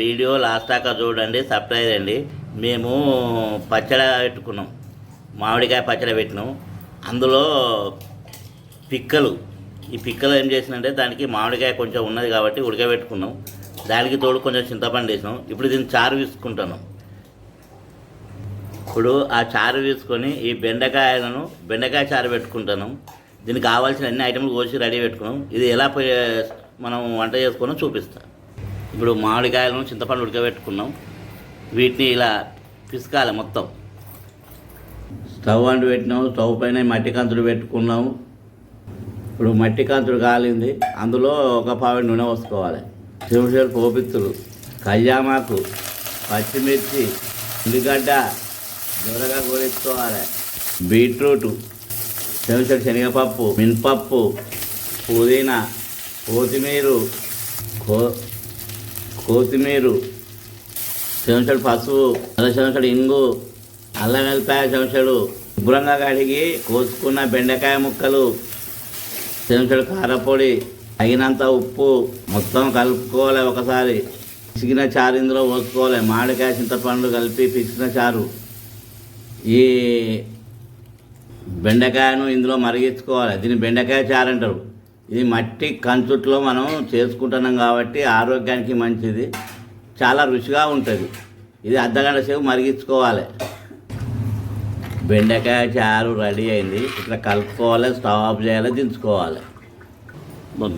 Video last దాకా చూడండి surprise అండి. మేము పచ్చడి పెట్టుకున్నాం. మామిడికాయ పచ్చడి పెట్టినాం. అందులో పిక్కలు. ఈ పిక్కలు ఏం చేసినంటే దానికి మామిడికాయ కొంచెం ఉన్నది కాబట్టి ఉడకబెట్టుకున్నాం. దానికి తోడు కొంచెం చింతపండు వేసినాం. ఇప్పుడు దీన్ని చారు తీసుకుంటున్నాం ఇప్పుడు ఆ చారు తీసుకొని ఈ బెండకాయలను బెండకాయ చారు పెట్టుకుంటున్నాం. దీనికి కావాల్సిన అన్ని ఐటమ్లు కోసి రెడీ పెట్టుకున్నాం. ఇది ఎలా మనం వంట చేసుకున్నాం చూపిస్తాను ఇప్పుడు మామిడికాయలను చింతపండు ఉడకబెట్టుకున్నాం. వీటిని ఇలా పిసకాలి మొత్తం. స్టవ్ అంటు పెట్టినాం స్టవ్ పైన మట్టి కంతులు పెట్టుకున్నాము ఇప్పుడు మట్టి కంతులు కాలింది. అందులో ఒక పావు నూనె పోసుకోవాలి. శివశేరు పోపిత్తులు కళ్యామాకు పచ్చిమిర్చి ఉల్లిగడ్డ దొరగా గోరించుకోవాలి బీట్రూట్ చెంచడు శనగపప్పు మినపప్పు పుదీనా కొత్తిమీర కో కొత్తిమీర చెంచడు పసుపు అల్ల చెంచడు ఇంగు అల్లం వెల్లిపాయ చెంచడు శుభ్రంగా కడిగి కోసుకున్న బెండకాయ ముక్కలు చెంచడు కారపొడి తగినంత ఉప్పు మొత్తం కలుపుకోవాలి ఒకసారి. పిసికిన చారు ఇందులో పోసుకోవాలి. మామిడికాయ చింతపండు కలిపి పిసికిన చారు. ఈ బెండకాయను ఇందులో మరిగించుకోవాలి. దీన్ని బెండకాయ చారు అంటారు. ఇది మట్టి కంచుట్లో మనం చేసుకుంటున్నాం కాబట్టి ఆరోగ్యానికి మంచిది. చాలా రుచిగా ఉంటుంది. ఇది అర్ధగంట సేపు మరిగించుకోవాలి. బెండకాయ చారు రెడీ అయింది. ఇట్లా కలుపుకోవాలి స్టవ్ ఆఫ్ చేయాలి దించుకోవాలి.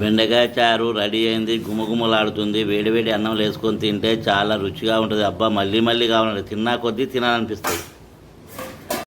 బెండకాయ చారు రెడీ అయింది. గుమగుమలాడుతుంది. వేడి వేడి అన్నం వేసుకొని తింటే చాలా రుచిగా ఉంటుంది. అబ్బా మళ్ళీ మళ్ళీ కావాలంటే తిన్నా కొద్దీ తినాలనిపిస్తుంది.